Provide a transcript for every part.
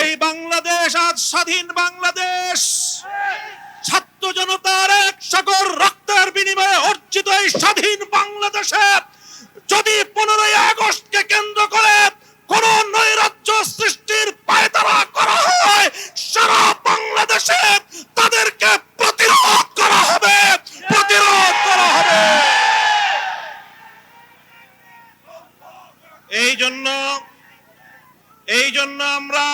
এই বাংলাদেশ, আজ স্বাধীন বাংলাদেশ। ছাত্র জনতার এক সকল রক্তের বিনিময়ে অর্জিত এই স্বাধীন বাংলাদেশে যদি পনেরোই আগস্টকে কেন্দ্র করে কোন নৈরাজ্য সৃষ্টির পায়তারা করা হয়, সারা বাংলাদেশে তাদেরকে প্রতিরোধ করা হবে, প্রতিরোধ করা হবে। এই জন্য এই জন্য আমরা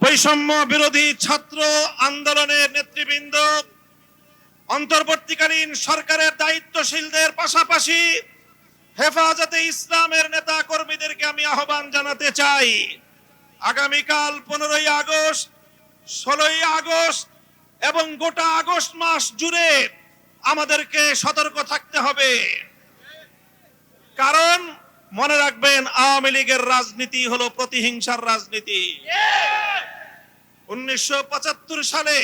বৈষম্য বিরোধী ছাত্র আন্দোলনের নেতৃবৃন্দ, অন্তর্বর্তীকালীন সরকারের দায়িত্বশীলদের পাশাপাশি হেফাজতে ইসলামের নেতা কর্মীদেরকে আমি আহ্বান জানাতে চাই। আগামীকাল পনেরোই আগস্ট, ষোলোই আগস্ট এবং গোটা আগস্ট মাস জুড়ে আমাদেরকে সতর্ক থাকতে হবে। কারণ মনে রাখবেন, আওয়ামী লীগের রাজনীতি হলো প্রতিহিংসার রাজনীতি। উনিশশো পঁচাত্তর সালে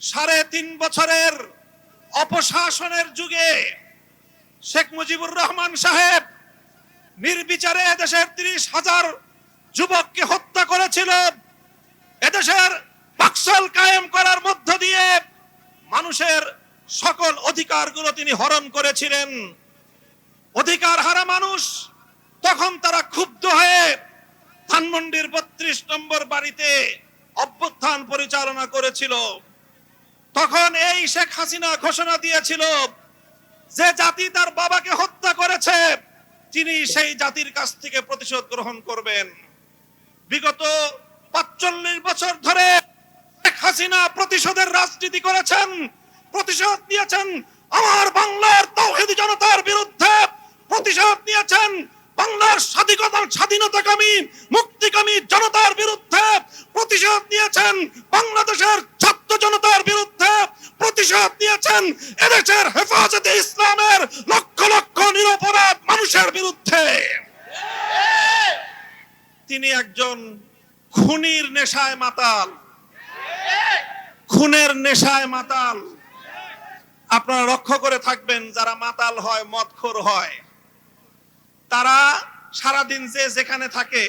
সাড়ে তিন বছরের অপশাসনের যুগে শেখ মুজিবুর রহমান সাহেব নির্বিচারে দেশের তিরিশ হাজার যুবককে হত্যা করেছিল। এদেশের বাকশাল কায়েম করার মধ্য দিয়ে মানুষের সকল অধিকারগুলো তিনি হরণ করেছিলেন। অধিকার হারা মানুষ তখন তারা ক্ষুব্ধ হয়ে ধানমন্ডির বত্রিশ নম্বর বাড়িতে অভ্যুত্থান পরিচালনা করেছিল। তখন এই শেখ হাসিনা ঘোষণা দিয়েছিল যে জাতি তার বাবাকে হত্যা করেছে, তিনি সেই জাতির কাছ থেকে প্রতিশোধ গ্রহণ করবেন। বিগত পাঁচচল্লিশ বছর ধরে শেখ হাসিনা প্রতিশোধের রাজনীতি করেছেন, প্রতিশোধ নিয়েছেন, আমার বাংলার তৌহিদি জনতার বিরুদ্ধে প্রতিশোধ নিয়েছেন বাংলার স্বাধীনতা স্বাধীনতাকামী, মুক্তিকামী জনতার বিরুদ্ধে প্রতিশোধ নিয়েছেন বাংলাদেশের ছাত্র জনতার বিরুদ্ধে প্রতিশোধ নিয়েছেন এদেশের হেফাজতে ইসলামের লক্ষ লক্ষ নিরপরাধ মানুষের বিরুদ্ধে। তিনি একজন খুনির নেশায় মাতাল। খুনের নেশায় মাতাল। আপনারা লক্ষ্য করে থাকবেন, যারা মাতাল হয়, মদখোর হয়। তারা সারাদিন যে যেখানে থাকে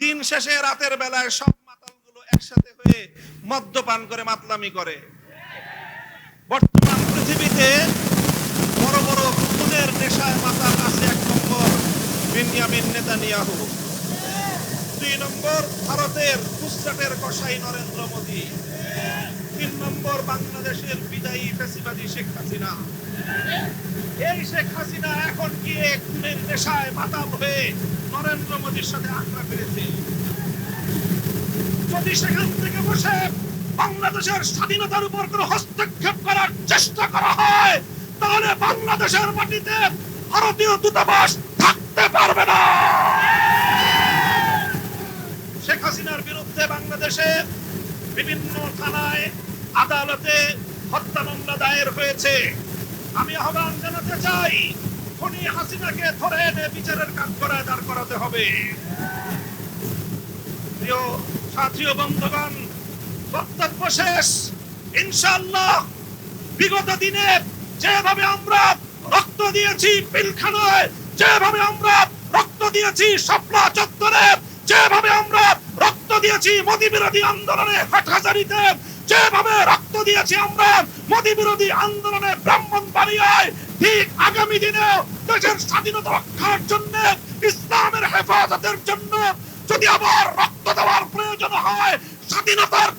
দিন শেষে রাতের বেলায় সব মাতালগুলো একসাথে হয়ে মদ্যপান করে, মাতলামি করে। বর্তমান পৃথিবীতে বড় বড় খুনের নেশায় মাতাল আছে এক নম্বর বিনিয়ামিন নেতানিয়াহু। দুই নম্বর ভারতের গুজরাটের কসাই নরেন্দ্র মোদী। তিন নম্বর বাংলাদেশের বিদায়ী ফেসিবাদী শেখ হাসিনা। এই শেখ হাসিনা এখন গিয়ে খুনের নেশায় মাতাল হয়ে নরেন্দ্র মোদীর সাথে আঁকড়া পেরেছে। যদি সেখান থেকে বসে বাংলাদেশের স্বাধীনতার উপর কোনো হস্তক্ষেপ করার চেষ্টা করা হয়, তাহলে বাংলাদেশের মাটিতে ভারতীয় দূতাবাস থাকতে পারবে না। শেখ হাসিনার বিরুদ্ধে বাংলাদেশে বিভিন্ন থানায় আদালতে হত্যা মামলা দায়ের হয়েছে। আমি আহ্বান জানাতে চাই, খুনি হাসিনাকে ধরে এনে বিচারের কাজ করায় দাঁড় করাতে হবে। বন্ধুগণ, বক্তব্য শেষ। ইনশাআল্লাহ, বিগত দিনে যেভাবে আমরা রক্ত দিয়েছি পিলখানায়, যেভাবে আমরা রক্ত দিয়েছি শাপলা চত্বরে, যেভাবে আমরা রক্ত দিয়েছি মোদী বিরোধী আন্দোলনে হাটহাজারিতে। যেভাবে রক্ত দিয়েছি আমরা, মোদী বিরোধী আন্দোলনে ব্রাহ্মণ বাড়িয়ায় ঠিক আগামী দিনে দেশের স্বাধীনতা রক্ষার জন্য, ইসলামের হেফাজতের জন্য যদি আবার রক্ত দেওয়ার প্রয়োজন হয়, স্বাধীনতার